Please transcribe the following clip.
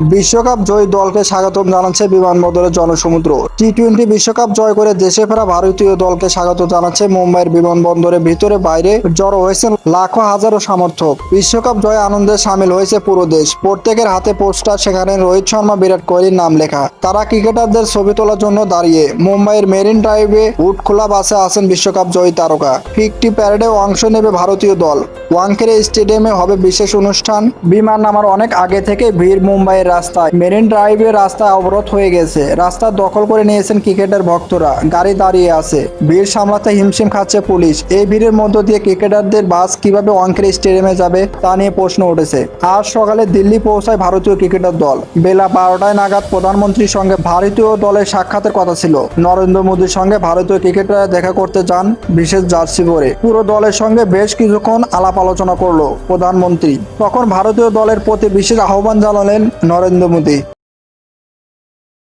বিশ্বকাপ জয়ী দলকে স্বাগতম জানাচ্ছে বিমানবন্দরের জনসমুদ্র। টি টোয়েন্টি বিশ্বকাপ জয় করে দেশে ফেরা ভারতীয় দলকে স্বাগত জানাচ্ছে মুম্বাইয়ের বিমানবন্দরের ভিতরে বাইরে জড়ো হয়েছেন লাখো হাজারো সমর্থক। বিশ্বকাপ জয়ে আনন্দে সামিল হয়েছে পুরো দেশ। প্রত্যেকের হাতে পোস্টার, সেখানে রোহিত শর্মা, বিরাট কোহলির নাম লেখা। তারা ক্রিকেটারদের ছবি তোলার জন্য দাঁড়িয়ে। মুম্বাইয়ের মেরিন ড্রাইভে উট খোলা বাসে আছেন বিশ্বকাপ জয়ী তারকা। ফিকটি প্যারেডে অংশ নেবে ভারতীয় দল। ওয়াংখেড়ে স্টেডিয়ামে হবে বিশেষ অনুষ্ঠান। বিমান নামার অনেক আগে থেকে ভিড় মুম্বাইয়ের রাস্তায়, মেরিন ড্রাইভে রাস্তা অবরোধ হয়ে গেছে। রাস্তা দখল করে নিয়েছেন ক্রিকেটের ভক্তরা। গাড়ি দাঁড়িয়ে আছে। ভিড় সামলাতে হিমশিম খাচ্ছে পুলিশ। এই ভিড়ের মধ্য দিয়ে ক্রিকেটারদের বাস কীভাবে অঙ্কের স্টেডিয়ামে যাবে তা নিয়ে প্রশ্ন উঠেছে। আজ সকালে দিল্লি পৌঁছায় ভারতীয় ক্রিকেটার দল। বেলা বারোটায় নাগাদ প্রধানমন্ত্রীর সঙ্গে ভারতীয় দলের সাক্ষাতের কথা ছিল। নরেন্দ্র মোদীর সঙ্গে ভারতীয় ক্রিকেটাররা দেখা করতে যান বিশেষ জার্সি পরে। পুরো দলের সঙ্গে বেশ কিছুক্ষণ আলাপ আলোচনা করল প্রধানমন্ত্রী। তখন ভারতীয় দলের প্রতি বিশেষ আহ্বান জানালেন নরেন্দ্র মোদী।